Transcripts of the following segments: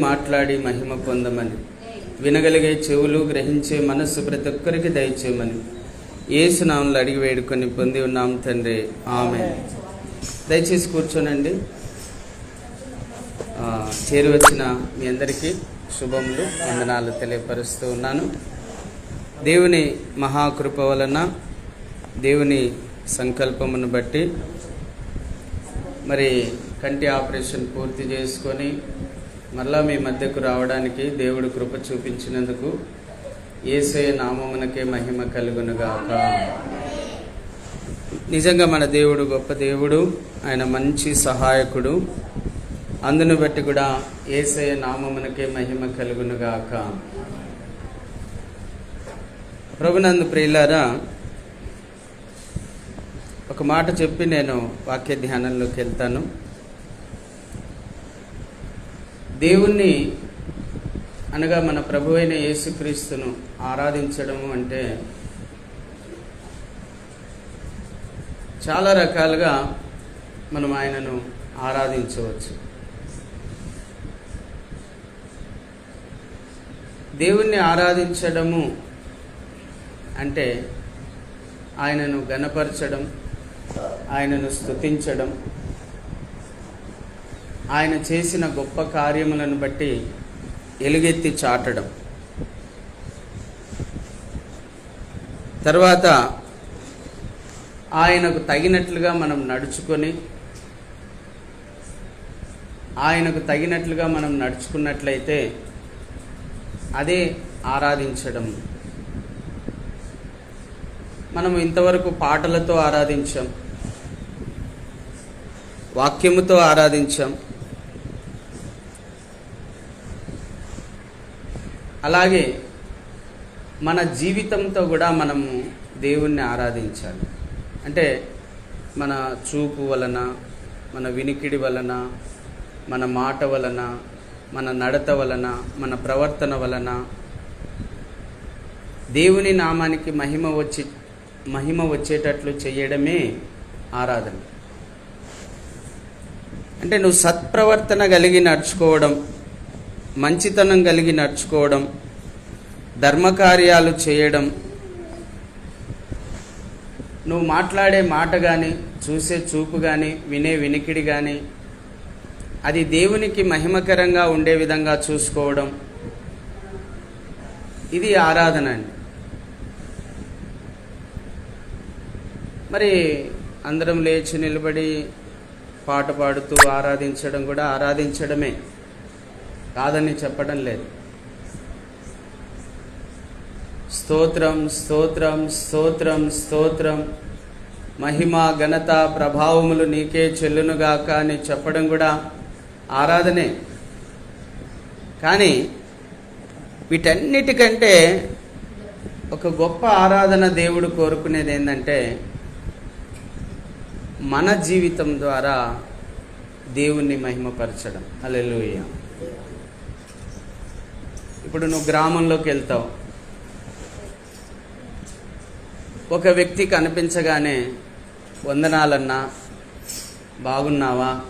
మాట్లాడి మహిమ పొందమని. వినగలిగే చెవులు గ్రహించే మనస్సు ప్రతి ఒక్కరికి దయచేయమని. ఏసునామంలో అడిగి వేడుకొని పొంది ఉన్నాం తండ్రి. ఆమె దయచేసి కూర్చోనండి. చేరువచ్చిన చేరి వచ్చిన మీ అందరికీ శుభములు వందనాలు తెలియపరుస్తూ ఉన్నాను. దేవుని మహాకృప వలన దేవుని సంకల్పమును బట్టి మరి కంటి ఆపరేషన్ పూర్తి చేసుకొని మళ్ళా మీ మధ్యకు రావడానికి దేవుడు కృప చూపించినందుకు ఏసే నామమునకే మహిమ కలుగునుగాక. నిజంగా మన దేవుడు గొప్ప దేవుడు ఆయన మంచి సహాయకుడు. అందును బట్టి కూడా ఏసే నామమునకే మహిమ కలుగునుగాక. ప్రభునందు ప్రియులారా ఒక మాట చెప్పి నేను వాక్య ధ్యానంలోకి వెళ్తాను. దేవుణ్ణి అనగా మన ప్రభు అయిన యేసుక్రీస్తును ఆరాధించడము అంటే చాలా రకాలుగా మనం ఆయనను ఆరాధించవచ్చు. దేవుణ్ణి ఆరాధించడము అంటే ఆయనను గణపరచడం ఆయనను స్తుతించడం ఆయన చేసిన గొప్ప కార్యములను బట్టి ఎలుగెత్తి చాటడం. తర్వాత ఆయనకు తగినట్లుగా మనం నడుచుకొని ఆయనకు తగినట్లుగా మనం నడుచుకున్నట్లయితే అదే ఆరాధించడం. మనం ఇంతవరకు పాటలతో ఆరాధించాం వాక్యముతో ఆరాధించాం అలాగే మన జీవితంతో కూడా మనము దేవుణ్ణి ఆరాధించాలి. అంటే మన చూపు వలన మన వినికిడి వలన మన మాట వలన మన నడత వలన మన ప్రవర్తన వలన దేవుని నామానికి మహిమ వచ్చి మహిమ వచ్చేటట్లు చేయడమే ఆరాధన. అంటే నువ్వు సత్ప్రవర్తన కలిగి నడుచుకోవడం మంచితనం కలిగి నడుచుకోవడం ధర్మకార్యాలు చేయడం. నువ్వు మాట్లాడే మాట కానీ చూసే చూపు కానీ వినే వినికిడి కానీ అది దేవునికి మహిమకరంగా ఉండే విధంగా చూసుకోవడం. ఇది ఆరాధన అండి. మరి అందరం లేచి నిలబడి పాట పాడుతూ ఆరాధించడం కూడా ఆరాధించడమే. కాదని చెప్పడం లేదు. స్తోత్రం స్తోత్రం స్తోత్రం స్తోత్రం. మహిమ ఘనత ప్రభావములు నీకే చెల్లునుగాక అని చెప్పడం కూడా ఆరాధనే. కానీ వీటన్నిటికంటే ఒక గొప్ప ఆరాధన దేవుడు కోరుకునేది ఏంటంటే మన జీవితం ద్వారా దేవుణ్ణి మహిమపరచడం. అలెలుయ్య ఇప్పుడు నువ్వు గ్రామంలోకి వెళ్తావు. ఒక వ్యక్తి కనిపించగానే వందనాలన్నా బాగున్నావా?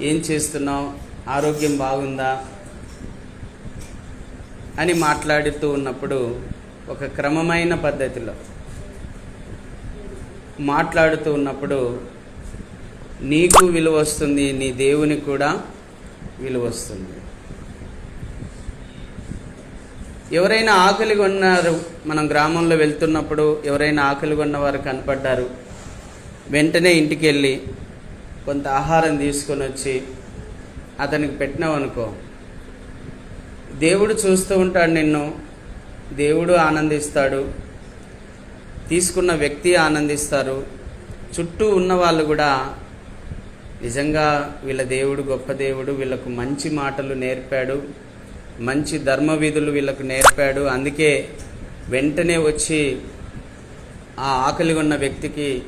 ఏం చేస్తున్నావు? ఆరోగ్యం బాగుందా? అని మాట్లాడుతూ ఉన్నప్పుడు ఒక క్రమమైన పద్ధతిలో మాట్లాడుతూ ఉన్నప్పుడు నీకు విలువ వస్తుంది నీ దేవునికి కూడా విలువ వస్తుంది. ఎవరైనా ఆకలి కొన్నారు మనం గ్రామంలో వెళ్తున్నప్పుడు ఎవరైనా ఆకలి కొన్న వారు కనపడ్డారు వెంటనే ఇంటికి వెళ్ళి కొంత ఆహారం తీసుకొని వచ్చి అతనికి పెట్టినావనుకో. దేవుడు చూస్తూ ఉంటాడు నిన్ను దేవుడు ఆనందిస్తాడు తీసుకున్న వ్యక్తి ఆనందిస్తారు చుట్టూ ఉన్న వాళ్ళు కూడా నిజంగా వీళ్ళ దేవుడు గొప్ప దేవుడు వీళ్ళకు మంచి మాటలు నేర్పాడు. మంచి ధర్మ విధులు వీళ్ళకు నేర్పాడు. అందుకే వెంటనే వచ్చి ఆ ఆకలి ఉన్న వ్యక్తికి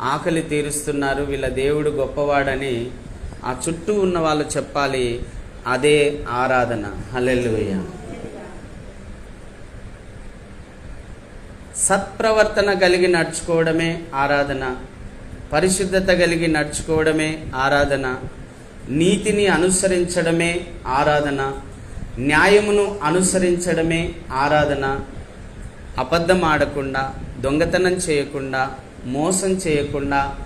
ఆకలి తీరుస్తున్నారు. వీళ్ళ దేవుడు గొప్పవాడని ఆ చుట్టూ ఉన్న వాళ్ళు చెప్పాలి. అదే ఆరాధన. హల్లెలూయా. సత్ప్రవర్తన కలిగి నడుచుకోవడమే ఆరాధన. పరిశుద్ధత కలిగి నడుచుకోవడమే ఆరాధన. నీతిని అనుసరించడమే ఆరాధన. న్యాయమును అనుసరించడమే ఆరాధన అబద్ధం ఆడకుండా దొంగతనం చేయకుండా మోసం చేయకుండా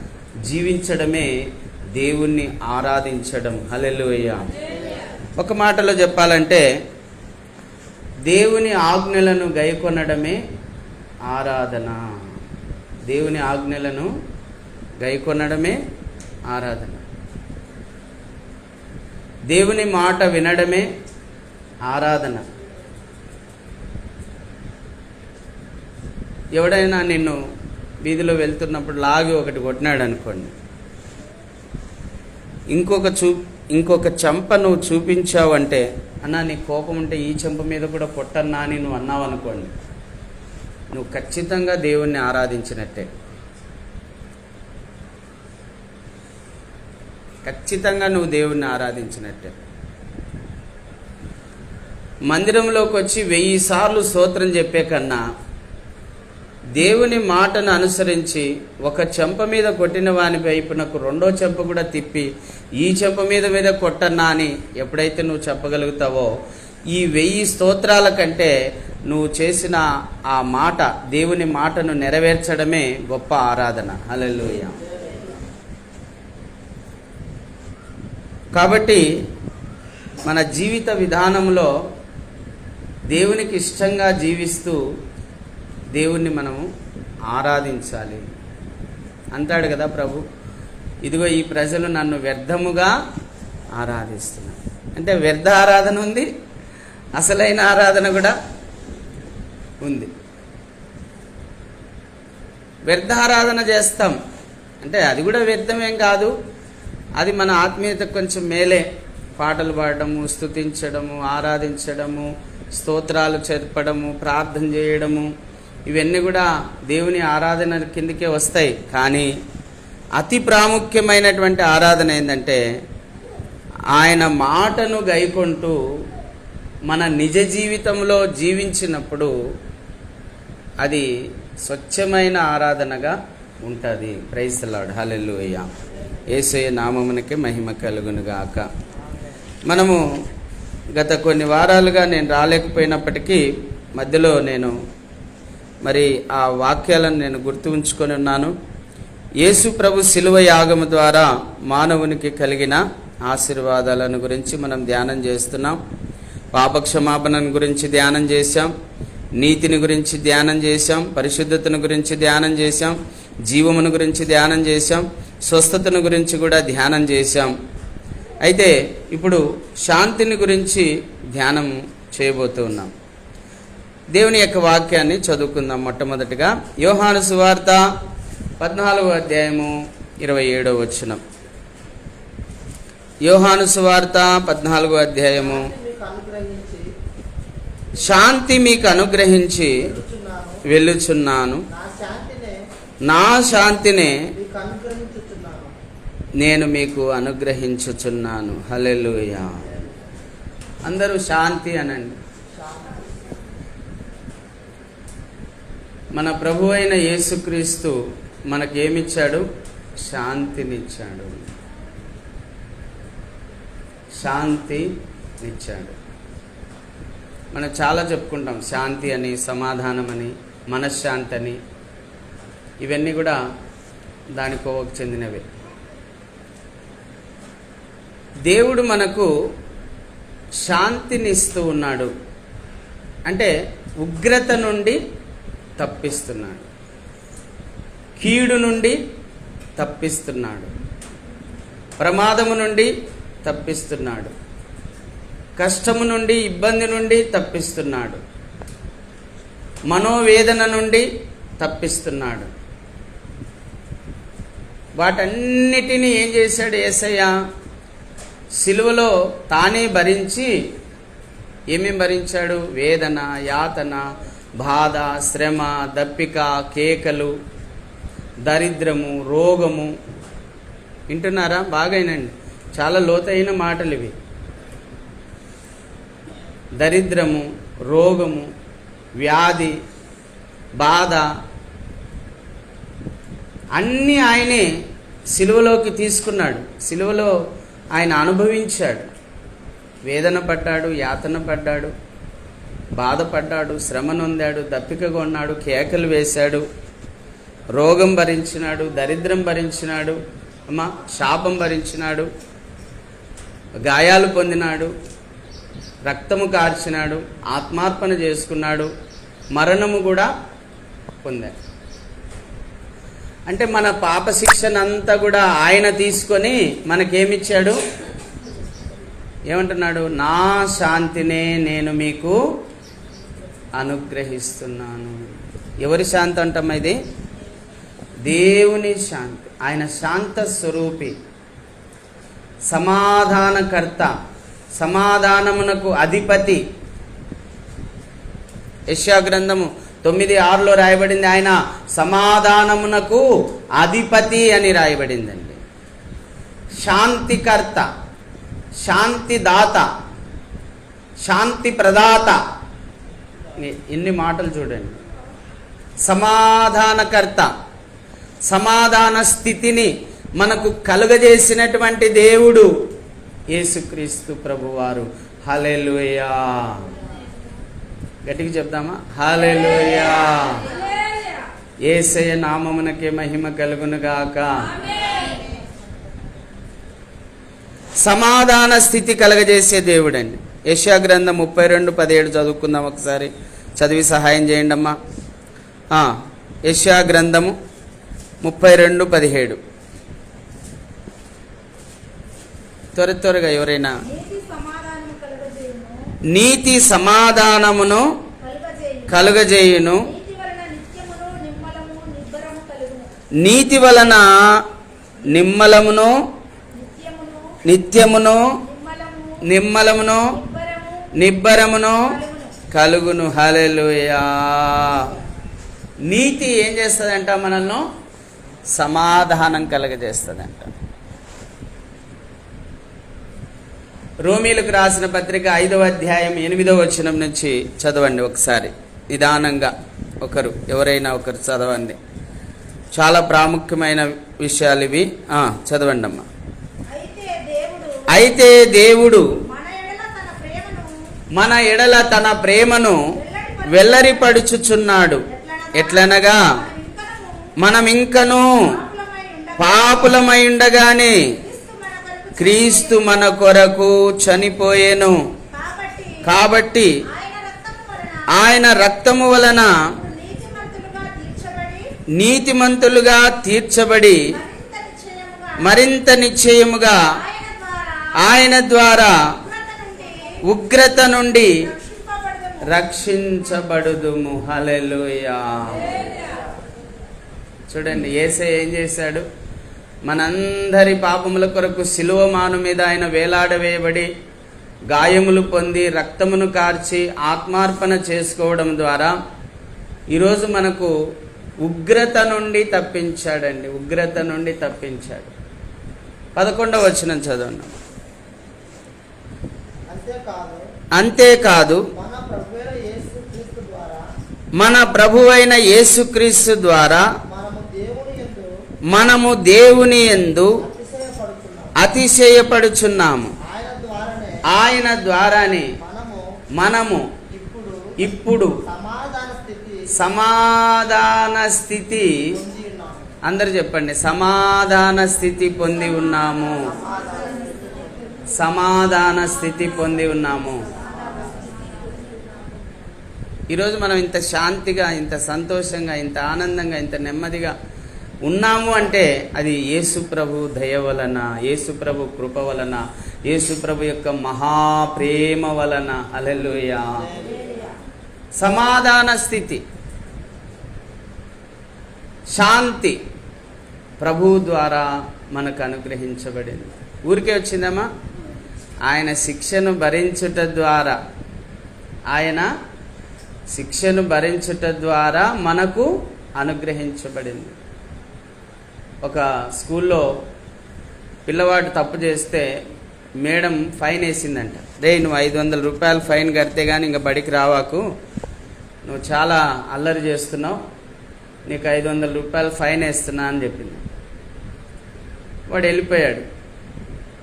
జీవించడమే దేవుణ్ణి ఆరాధించడం. హలెలుయ్య ఒక మాటలో చెప్పాలంటే దేవుని ఆజ్ఞలను గైకొనడమే ఆరాధన. దేవుని ఆజ్ఞలను గైకొనడమే ఆరాధన. దేవుని మాట వినడమే ఆరాధన. ఎవడైనా నిన్ను వీధిలో వెళ్తున్నప్పుడు లాగి ఒకటి కొట్టినాడు అనుకోండి ఇంకొక చూ ఇంకొక చెంప నువ్వు చూపించావంటే అన్నా నీ కోపం ఉంటే ఈ చెంప మీద కూడా కొట్టన్నా అని నువ్వు అన్నావు అనుకోండి నువ్వు ఖచ్చితంగా దేవుణ్ణి ఆరాధించినట్టే. ఖచ్చితంగా నువ్వు దేవుణ్ణి ఆరాధించినట్టే. మందిరంలోకి వచ్చి వెయ్యి సార్లు స్తోత్రం చెప్పే కన్నా దేవుని మాటను అనుసరించి ఒక చెంప మీద కొట్టిన వాని వైపునకు రెండో చెంప కూడా తిప్పి ఈ చెంప మీద మీద కొట్టన్నా అని ఎప్పుడైతే నువ్వు చెప్పగలుగుతావో ఈ వెయ్యి స్తోత్రాల కంటే నువ్వు చేసిన ఆ మాట దేవుని మాటను నెరవేర్చడమే గొప్ప ఆరాధన. అలెలుయ కాబట్టి మన జీవిత విధానంలో దేవునికి ఇష్టంగా జీవిస్తూ దేవుణ్ణి మనము ఆరాధించాలి. అంటాడు కదా ప్రభు ఇదిగో ఈ ప్రజలు నన్ను వ్యర్థముగా ఆరాధిస్తున్నారు. అంటే వ్యర్థ ఆరాధన ఉంది అసలైన ఆరాధన కూడా ఉంది. వ్యర్థ ఆరాధన చేస్తాం. అంటే అది కూడా వ్యర్థమేం కాదు అది మన ఆత్మీయత కొంచెం మేలే. పాటలు పాడడము స్తుతించడము ఆరాధించడము స్తోత్రాలు చెప్పడము ప్రార్థన చేయడము ఇవన్నీ కూడా దేవుని ఆరాధన కిందకే వస్తాయి. కానీ అతి ప్రాముఖ్యమైనటువంటి ఆరాధన ఏంటంటే ఆయన మాటను గైకొంటూ మన నిజ జీవితంలో జీవించినప్పుడు అది స్వచ్ఛమైన ఆరాధనగా ఉంటుంది. ప్రైజ్ లాడ్ హల్లెలూయా. యేసయ్య నామమునకే మహిమ కలుగునుగాక. మనము గత కొన్ని వారాలుగా నేను రాలేకపోయినప్పటికీ మధ్యలో నేను మరి ఆ వాక్యాలను నేను గుర్తు ఉంచుకొని ఉన్నాను. యేసు ప్రభు శిలువ యాగము ద్వారా మానవునికి కలిగిన ఆశీర్వాదాలను గురించి మనం ధ్యానం చేస్తున్నాం. పాపక్షమాపణను గురించి ధ్యానం చేశాం. నీతిని గురించి ధ్యానం చేశాం. పరిశుద్ధతను గురించి ధ్యానం చేశాం. జీవమును గురించి ధ్యానం చేశాం. స్వస్థతను గురించి కూడా ధ్యానం చేశాం. అయితే ఇప్పుడు శాంతిని గురించి ధ్యానం చేయబోతూ ఉన్నాం. దేవుని యొక్క వాక్యాన్ని చదువుకుందాం మొట్టమొదటిగా. యోహాను సువార్త పద్నాలుగో అధ్యాయము ఇరవై ఏడవ వచనం. యోహాను సువార్త పద్నాలుగో అధ్యాయము. శాంతి మీకు అనుగ్రహించి. వెళ్ళుచున్నాను. నా శాంతినే నా శాంతినే మీకు అనుగ్రహించుచున్నాను నేను మీకు అనుగ్రహించుచున్నాను. హల్లెలూయా. అందరూ శాంతి అనండి. మన ప్రభు అయిన యేసుక్రీస్తు మనకేమిచ్చాడు? శాంతినిచ్చాడు. శాంతినిచ్చాడు మనం చాలా చెప్పుకుంటాం శాంతి అని సమాధానం అని మనశ్శాంతి అని. ఇవన్నీ కూడా దాని కోవకు చెందినవే. దేవుడు మనకు శాంతినిస్తూ ఉన్నాడు. అంటే ఉగ్రత నుండి తప్పిస్తున్నాడు. కీడు నుండి తప్పిస్తున్నాడు. ప్రమాదము నుండి తప్పిస్తున్నాడు. కష్టము నుండి ఇబ్బంది నుండి తప్పిస్తున్నాడు. మనోవేదన నుండి తప్పిస్తున్నాడు. వాటన్నిటినీ ఏం చేశాడు ఏసయ్య? సిలువలో తానే భరించి ఏమేం భరించాడు? వేదన యాతన బాధ శ్రమ దప్పిక కేకలు దరిద్రము రోగము. వింటున్నారా? బాగైనండి. చాలా లోతైన మాటలు ఇవి. దరిద్రము రోగము వ్యాధి బాధ అన్నీ ఆయనే సిలువలోకి తీసుకున్నాడు. సిలువలో ఆయన అనుభవించాడు. వేదన పడ్డాడు యాతన పడ్డాడు బాధపడ్డాడు శ్రమ నొందాడు దప్పికగా ఉన్నాడు కేకలు వేశాడు రోగం భరించినాడు దరిద్రం భరించినాడు అమ్మా శాపం భరించినాడు గాయాలు పొందినాడు రక్తము కార్చినాడు ఆత్మార్పణ చేసుకున్నాడు మరణము కూడా పొందాడు. అంటే మన పాప శిక్షనంతా కూడా ఆయన తీసుకొని మనకేమిచ్చాడు? ఏమంటున్నాడు? నా శాంతినే నేను మీకు అనుగ్రహిస్తున్నాను. ఎవరి శాంతి అంటాం ఇది? దేవుని శాంతి. ఆయన శాంత స్వరూపి. సమాధానకర్త. సమాధానమునకు అధిపతి. యశ్యా గ్రంథము తొమ్మిది ఆరులో రాయబడింది ఆయన సమాధానమునకు అధిపతి అని రాయబడిందండి. శాంతికర్త శాంతిదాత శాంతి ప్రదాత ఎన్ని ఇన్ని మాటలు చూడండి. సమాధానకర్త సమాధాన స్థితిని మనకు కలుగజేసినటువంటి దేవుడు యేసుక్రీస్తు ప్రభువారు. హలెలుయా గట్టిగా చెప్దామా? హలెలుయా ఏసయ నామమునకే మహిమ కలుగునుగాక. సమాధాన స్థితి కలగజేసే దేవుడండి. యశా గ్రంథం ముప్పై రెండు పదిహేడు చదువుకుందాం ఒకసారి. చదివి సహాయం చేయండి అమ్మా గ్రంథము ముప్పై రెండు పదిహేడు. త్వర త్వరగా ఎవరైనా నీతి సమాధానమును కలుగజేయును. నీతి వలన నిమ్మలమును నిత్యమును నిమ్మలమును నిబ్బరమును కలుగును. హలెలుయా నీతి ఏం చేస్తుందంట మనల్ని? సమాధానం కలగజేస్తుందంట. రోమీలకు రాసిన పత్రిక ఐదవ అధ్యాయం ఎనిమిదవ వచనం నుంచి చదవండి ఒకసారి. నిదానంగా ఒకరు ఎవరైనా ఒకరు చదవండి. చాలా ప్రాముఖ్యమైన విషయాలు ఇవి. చదవండి అమ్మా అయితే దేవుడు మన ఎడల తన ప్రేమను వెల్లరిపడుచుచున్నాడు ఎట్లనగా? మనం ఇంకనూ ఇంకను పాపులమై ఉండగానే క్రీస్తు మన కొరకు చనిపోయేను. కాబట్టి ఆయన రక్తము వలన నీతిమంతులుగా తీర్చబడి మరింత నిశ్చయముగా ఆయన ద్వారా ఉగ్రత నుండి. రక్షించబడుదుము. హల్లెలూయా. చూడండి ఏసే ఏం చేశాడు? మనందరి పాపముల కొరకు శిలువ మాను మీద ఆయన వేలాడవేయబడి గాయములు పొంది రక్తమును కార్చి ఆత్మార్పణ చేసుకోవడం ద్వారా ఈరోజు మనకు ఉగ్రత నుండి తప్పించాడండి ఉగ్రత నుండి తప్పించాడు. పదకొండవ వచ్చిన చదవండి. అంతేకాదు మన ప్రభువైన యేసుక్రీస్తు ద్వారా మనము దేవుని ఎందు అతిశయపడుచున్నాము. ఆయన ద్వారానే మనము ఇప్పుడు సమాధాన స్థితి అందరు చెప్పండి సమాధాన స్థితి పొంది ఉన్నాము. సమాధాన స్థితి పొంది ఉన్నాము. ఈరోజు మనం ఇంత శాంతిగా ఇంత సంతోషంగా ఇంత ఆనందంగా ఇంత నెమ్మదిగా ఉన్నాము అంటే అది యేసుప్రభు దయ వలన యేసుప్రభు కృప వలన యేసుప్రభు యొక్క మహాప్రేమ వలన. అలెలుయ సమాధాన స్థితి శాంతి ప్రభు ద్వారా మనకు అనుగ్రహించబడింది. ఊరికే వచ్చిందమ్మా? ఆయన శిక్షను భరించుట ద్వారా ఆయన శిక్షను భరించుట ద్వారా మనకు అనుగ్రహించబడింది. ఒక స్కూల్లో పిల్లవాడు తప్పు చేస్తే మేడం ఫైన్ వేసిందంట. రే నువ్వు ఐదు వందల రూపాయలు ఫైన్ కడితే కానీ ఇంకా బడికి రావాకు. నువ్వు చాలా అల్లరి చేస్తున్నావు. నీకు ఐదు వందల రూపాయలు ఫైన్ వేస్తున్నా అని చెప్పింది. వాడు వెళ్ళిపోయాడు.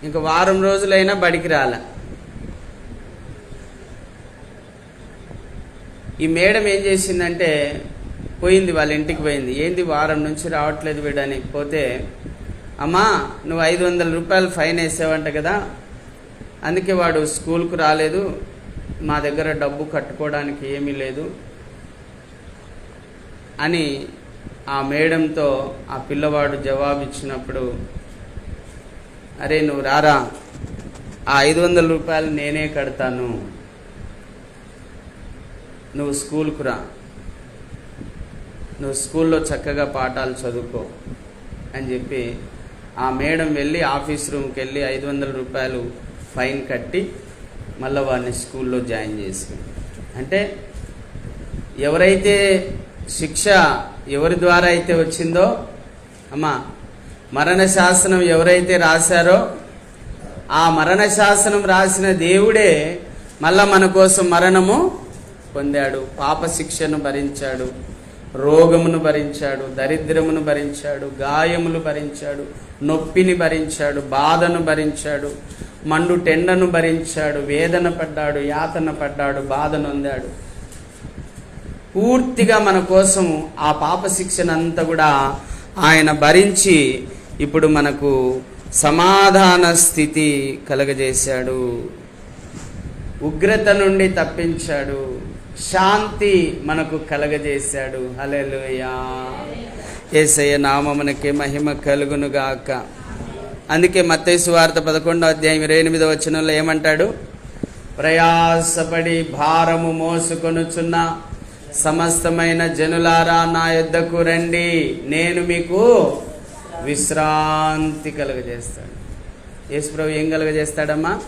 ఇంక వారం రోజులైనా బడికి రాలే. ఈ మేడం ఏం చేసిందంటే పోయింది వాళ్ళ ఇంటికి పోయింది. ఏంది వారం నుంచి రావట్లేదు వీడని. పోతే అమ్మా నువ్వు ఐదు వందల రూపాయలు ఫైన్ వేసావంట కదా. అందుకే వాడు స్కూల్కు రాలేదు. మా దగ్గర డబ్బు కట్టుకోవడానికి ఏమీ లేదు అని ఆ మేడంతో ఆ పిల్లవాడు జవాబు ఇచ్చినప్పుడు అరే నువ్వు రారా. ఆ ఐదు వందల రూపాయలు నేనే కడతాను. నువ్వు స్కూల్కు రా. నువ్వు స్కూల్లో చక్కగా పాఠాలు చదువుకో అని చెప్పి ఆ మేడం వెళ్ళి ఆఫీస్ రూమ్కి వెళ్ళి ఐదు వందల రూపాయలు ఫైన్ కట్టి మళ్ళీ వాడిని స్కూల్లో జాయిన్ చేసి అంటే ఎవరైతే శిక్ష ఎవరి ద్వారా అయితే వచ్చిందో అమ్మా మరణ శాసనం ఎవరైతే రాశారో ఆ మరణ శాసనం రాసిన దేవుడే మళ్ళా మన కోసం మరణము పొందాడు పాప శిక్షను భరించాడు. రోగమును భరించాడు దరిద్రమును భరించాడు గాయములు భరించాడు నొప్పిని భరించాడు బాధను భరించాడు మండు టెండను భరించాడు వేదన పడ్డాడు యాతన పడ్డాడు బాధనొందాడు పూర్తిగా మన కోసం ఆ పాప శిక్షనంతా కూడా ఆయన భరించి ఇప్పుడు మనకు సమాధాన స్థితి కలగజేశాడు. ఉగ్రత నుండి తప్పించాడు. శాంతి మనకు కలగజేశాడు. హలెలుయా యేసయ్య నామమునకే మహిమ కలుగునుగాక. అందుకే మత్తేసు వార్త పదకొండో అధ్యాయం ఇరవై ఎనిమిదో వచనంలో ఏమంటాడు? ప్రయాసపడి భారము మోసుకొనుచున్న సమస్తమైన జనులారా నా యొద్దకు రండి. నేను మీకు విశ్రాంతి కలుగజేస్తాడు యేసుప్రభు ఏం కలుగజేస్తాడమ్మా?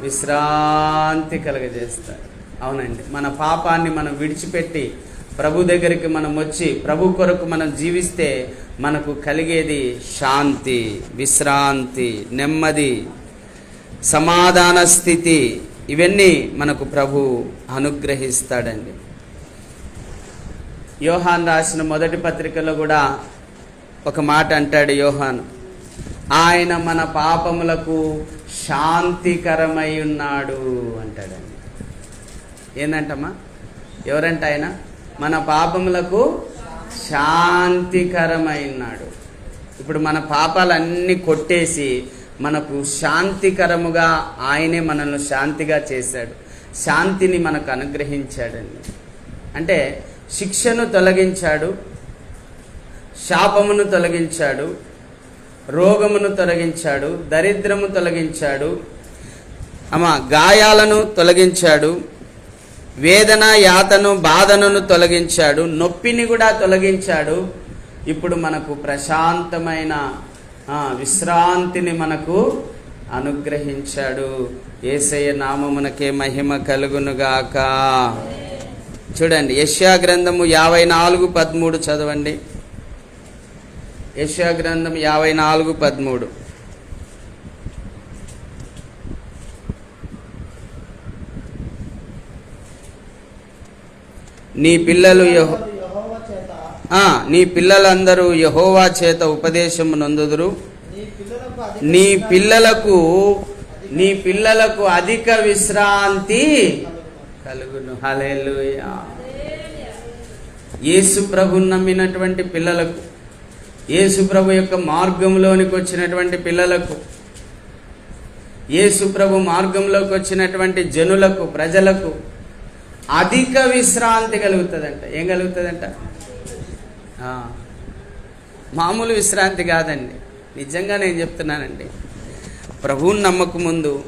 విశ్రాంతి కలుగజేస్తాడు. అవునండి. మన పాపాన్ని మనం విడిచిపెట్టి ప్రభు దగ్గరికి మనం వచ్చి ప్రభు కొరకు మనం జీవిస్తే మనకు కలిగేది శాంతి విశ్రాంతి నెమ్మది సమాధాన స్థితి ఇవన్నీ మనకు ప్రభు అనుగ్రహిస్తాడండి. యోహాన్ రాసిన మొదటి పత్రికలో కూడా ఒక మాట అంటాడు యోహాన్. ఆయన మన పాపములకు శాంతికరమై ఉన్నాడు అంటాడండి. ఏంటంటమ్మా ఎవరంట ఆయన మన పాపములకు శాంతికరమైనాడు. ఇప్పుడు మన పాపాలన్నీ కొట్టేసి మనకు శాంతికరముగా ఆయనే మనల్ని శాంతిగా చేశాడు. శాంతిని మనకు అనుగ్రహించాడండి. అంటే శిక్షను తొలగించాడు శాపమును తొలగించాడు రోగమును తొలగించాడు దరిద్రము తొలగించాడు అమ్మ గాయాలను తొలగించాడు వేదన యాతను బాధనను తొలగించాడు నొప్పిని కూడా తొలగించాడు. ఇప్పుడు మనకు ప్రశాంతమైన విశ్రాంతిని మనకు అనుగ్రహించాడు. ఏసయ్య నామమునకే మహిమ కలుగునుగాక. చూడండి యష్యా గ్రంథము యాభై నాలుగు పదమూడు చదవండి. యష్యా గ్రంథం యాభై నాలుగు పదమూడు. నీ పిల్లలు యహో నీ పిల్లలందరూ యహోవా చేత ఉపదేశము నందుదురు. నీ పిల్లలకు నీ పిల్లలకు అధిక విశ్రాంతి కలుగును. హల్లెలూయా. యేసు ప్రభు నమ్మినటువంటి పిల్లలకు యేసు ప్రభు యొక్క మార్గంలోనికి వచ్చినటువంటి పిల్లలకు యేసు ప్రభు మార్గంలోకి వచ్చినటువంటి జనులకు ప్రజలకు అధిక విశ్రాంతి కలుగుతుందంట. ఏం కలుగుతుందంట? మామూలు విశ్రాంతి కాదండి. నిజంగా నేను చెప్తున్నానండి? ప్రభువుని నమ్మక ముందు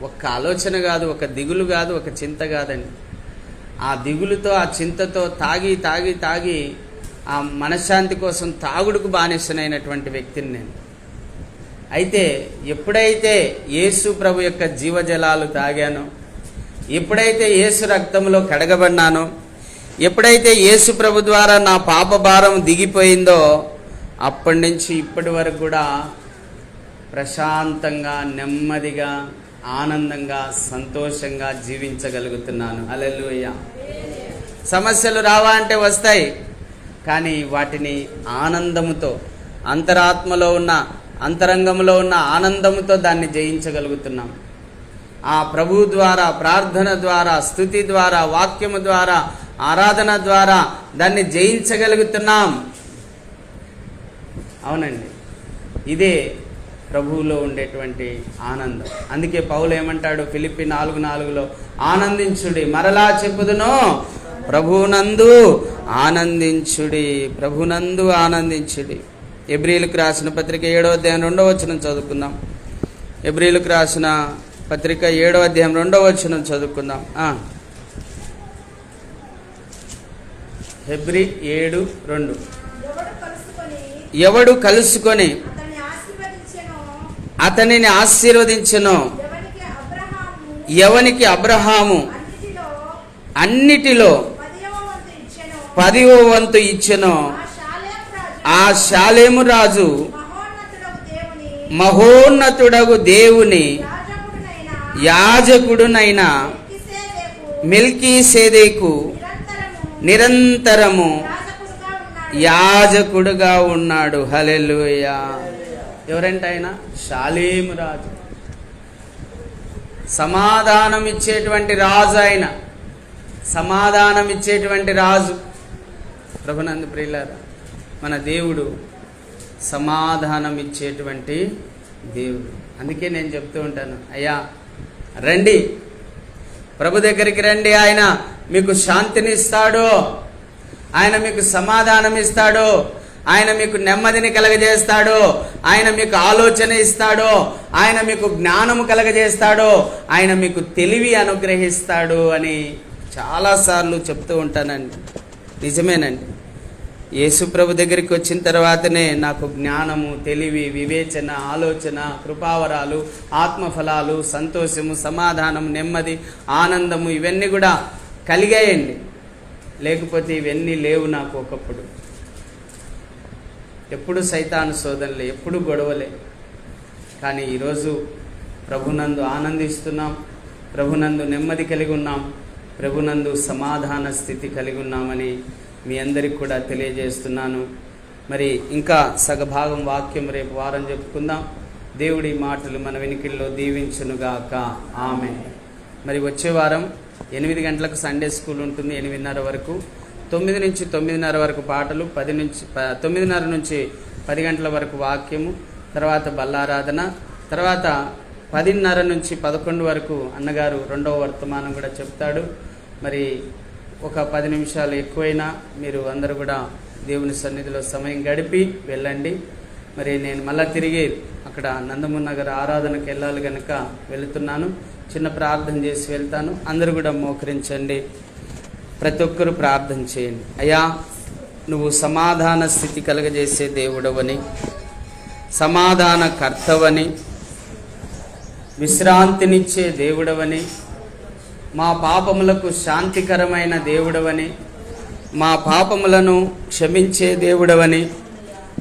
ఒక్క ఆలోచన కాదు ఒక దిగులు కాదు ఒక చింత కాదండి. ఆ దిగులుతో ఆ చింతతో తాగి తాగి తాగి ఆ మనశ్శాంతి కోసం తాగుడుకు బానిసనైనటువంటి వ్యక్తిని నేను. అయితే ఎప్పుడైతే యేసు ప్రభు యొక్క జీవజలాలు తాగానో ఎప్పుడైతే యేసు రక్తంలో కడగబడినానో ఎప్పుడైతే యేసు ప్రభు ద్వారా నా పాప భారం దిగిపోయిందో అప్పటి నుంచి ఇప్పటి వరకు కూడా ప్రశాంతంగా నెమ్మదిగా ఆనందంగా సంతోషంగా జీవించగలుగుతున్నాను. అలెలుయ్య సమస్యలు రావా అంటే వస్తాయి కానీ వాటిని ఆనందముతో అంతరాత్మలో ఉన్న అంతరంగంలో ఉన్న ఆనందముతో దాన్ని జయించగలుగుతున్నాం. ఆ ప్రభు ద్వారా ప్రార్థన ద్వారా స్థుతి ద్వారా వాక్యము ద్వారా ఆరాధన ద్వారా దాన్ని జయించగలుగుతున్నాం. అవునండి. ఇదే ప్రభువులో ఉండేటువంటి ఆనందం. అందుకే పౌలు ఏమంటాడు? ఫిలిపి నాలుగు నాలుగులో ఆనందించుడి మరలా చెప్పుదును ప్రభునందు ఆనందించుడి ప్రభునందు ఆనందించుడి. ఎబ్రిలకు రాసిన పత్రిక ఏడవ అధ్యాయం రెండవ వచనం చదువుకుందాం. ఎబ్రిలకు రాసిన పత్రిక ఏడవ అధ్యాయం రెండవ వచనం చదువుకుందాం. ఫిబ్రి హెబ్రి ఏడు రెండు. ఎవడు కలుసుకొని అతనిని ఆశీర్వదించను ఎవనికి అబ్రహాము అన్నిటిలో అన్నిటిలో వంతు ఇచ్చెనో పదివ వంతు ఆ శాలేము రాజు మహోన్నతుడగు దేవుని యాజకుడునైన మిల్కీ సేదేకు నిరంతరము యాజకుడుగా ఉన్నాడు. యాజకుడుగా హలెలుయా ఎవరంటే ఆయన శాలేము రాజు. సమాధానం ఇచ్చేటువంటి రాజు ఆయన. సమాధానం ఇచ్చేటువంటి రాజు. ప్రభునంద ప్రియులారా మన దేవుడు సమాధానం ఇచ్చేటువంటి దేవుడు. అందుకే నేను చెప్తూ ఉంటాను. అయ్యా రండి. ప్రభు దగ్గరికి రండి. ఆయన మీకు శాంతిని ఇస్తాడు ఆయన మీకు సమాధానం ఇస్తాడు ఆయన మీకు నెమ్మదిని కలగజేస్తాడు. ఆయన మీకు ఆలోచన ఇస్తాడు. ఆయన మీకు జ్ఞానము కలగజేస్తాడు. ఆయన మీకు తెలివి అనుగ్రహిస్తాడు అని చాలాసార్లు చెప్తూ ఉంటానండి. నిజమేనండి. యేసుప్రభు దగ్గరికి వచ్చిన తర్వాతనే నాకు జ్ఞానము తెలివి వివేచన ఆలోచన కృపావరాలు ఆత్మఫలాలు సంతోషము సమాధానం నెమ్మది ఆనందము ఇవన్నీ కూడా కలిగాయండి. లేకపోతే ఇవన్నీ లేవు నాకు ఒకప్పుడు. ఎప్పుడు సైతాను శోధనలే ఎప్పుడు గొడవలే. కానీ ఈరోజు ప్రభునందు ఆనందిస్తున్నాం ప్రభునందు నెమ్మది కలిగి ఉన్నాం ప్రభునందు సమాధాన స్థితి కలిగి ఉన్నామని మీ అందరికి కూడా తెలియజేస్తున్నాను. మరి ఇంకా సగభాగం వాక్యం రేపు వారం చెప్పుకుందాం. దేవుడి మాటలు మన వెనికిల్లో దీవించునుగాక. ఆమె మరి వచ్చే వారం ఎనిమిది గంటలకు సండే స్కూల్ ఉంటుంది ఎనిమిదిన్నర వరకు. తొమ్మిది నుంచి తొమ్మిదిన్నర వరకు పాటలు పది నుంచి ప- తొమ్మిదిన్నర నుంచి పది గంటల వరకు వాక్యము తర్వాత బల్లారాధన తర్వాత పదిన్నర నుంచి పదకొండు వరకు అన్నగారు రెండవ వర్తమానం కూడా చెప్తాడు. మరి ఒక పది నిమిషాలు ఎక్కువైనా మీరు అందరూ కూడా దేవుని సన్నిధిలో సమయం గడిపి వెళ్ళండి. మరి నేను మళ్ళా తిరిగి అక్కడ నందమూరి నగర్ ఆరాధనకు వెళ్ళాలి కనుక వెళుతున్నాను. చిన్న ప్రార్థన చేసి వెళ్తాను. అందరూ కూడా మోకరించండి. ప్రతి ఒక్కరూ ప్రార్థన చేయండి. అయ్యా నువ్వు సమాధాన స్థితి కలగజేసే దేవుడవని సమాధాన కర్తవని విశ్రాంతినిచ్చే దేవుడవని మా పాపములకు శాంతికరమైన దేవుడవని మా పాపములను క్షమించే దేవుడవని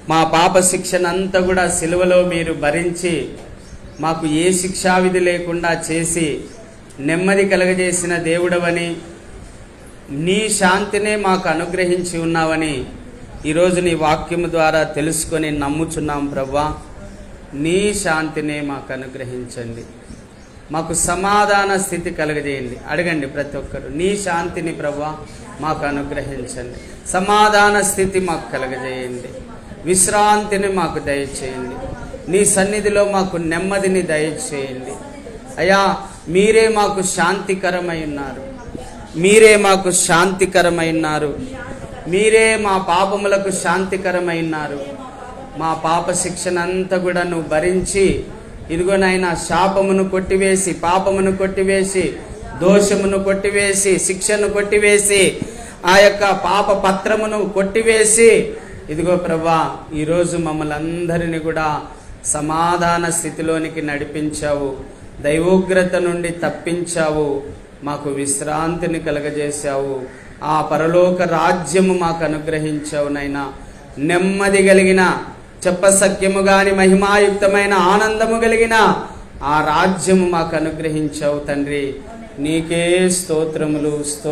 మా పాప శిక్షనంతా కూడా సిలువలో మీరు భరించి మాకు ఏ శిక్షావిధి లేకుండా చేసి నెమ్మది కలగజేసిన దేవుడవని నీ శాంతినే మాకు అనుగ్రహించి ఉన్నావని ఈరోజు నీ వాక్యము ద్వారా తెలుసుకొని నమ్ముచున్నాం ప్రవ్వా నీ శాంతినే మాకు అనుగ్రహించండి. మాకు సమాధాన స్థితి కలుగజేయండి. అడగండి ప్రతి ఒక్కరు నీ శాంతిని ప్రభా మాకు అనుగ్రహించండి. సమాధాన స్థితి మాకు కలగజేయండి. విశ్రాంతిని మాకు దయచేయండి. నీ సన్నిధిలో మాకు నెమ్మదిని దయచేయండి. అయ్యా మీరే మాకు శాంతికరమై ఉన్నారు. మీరే మాకు శాంతికరమై ఉన్నారు. మీరే మా పాపములకు శాంతికరమై ఉన్నారు. మా పాప శిక్షణ అంతా కూడా నువ్వు భరించి ఇదిగో నాయన శాపమును కొట్టివేసి పాపమును కొట్టివేసి దోషమును కొట్టివేసి శిక్షను కొట్టివేసి ఆ యొక్క పాప పత్రమును కొట్టివేసి ఇదిగో ప్రభా ఈరోజు మమ్మల్ని అందరినీ కూడా సమాధాన స్థితిలోనికి నడిపించావు దైవోగ్రత నుండి తప్పించావు మాకు విశ్రాంతిని కలగజేశావు ఆ పరలోక రాజ్యము మాకు అనుగ్రహించావు నైనా నెమ్మది కలిగిన చెప్పసక్యము గాని మహిమాయుక్తమైన ఆనందము కలిగిన ఆ రాజ్యము మాకు అనుగ్రహించావు తండ్రి. నీకే స్తోత్రములు స్తో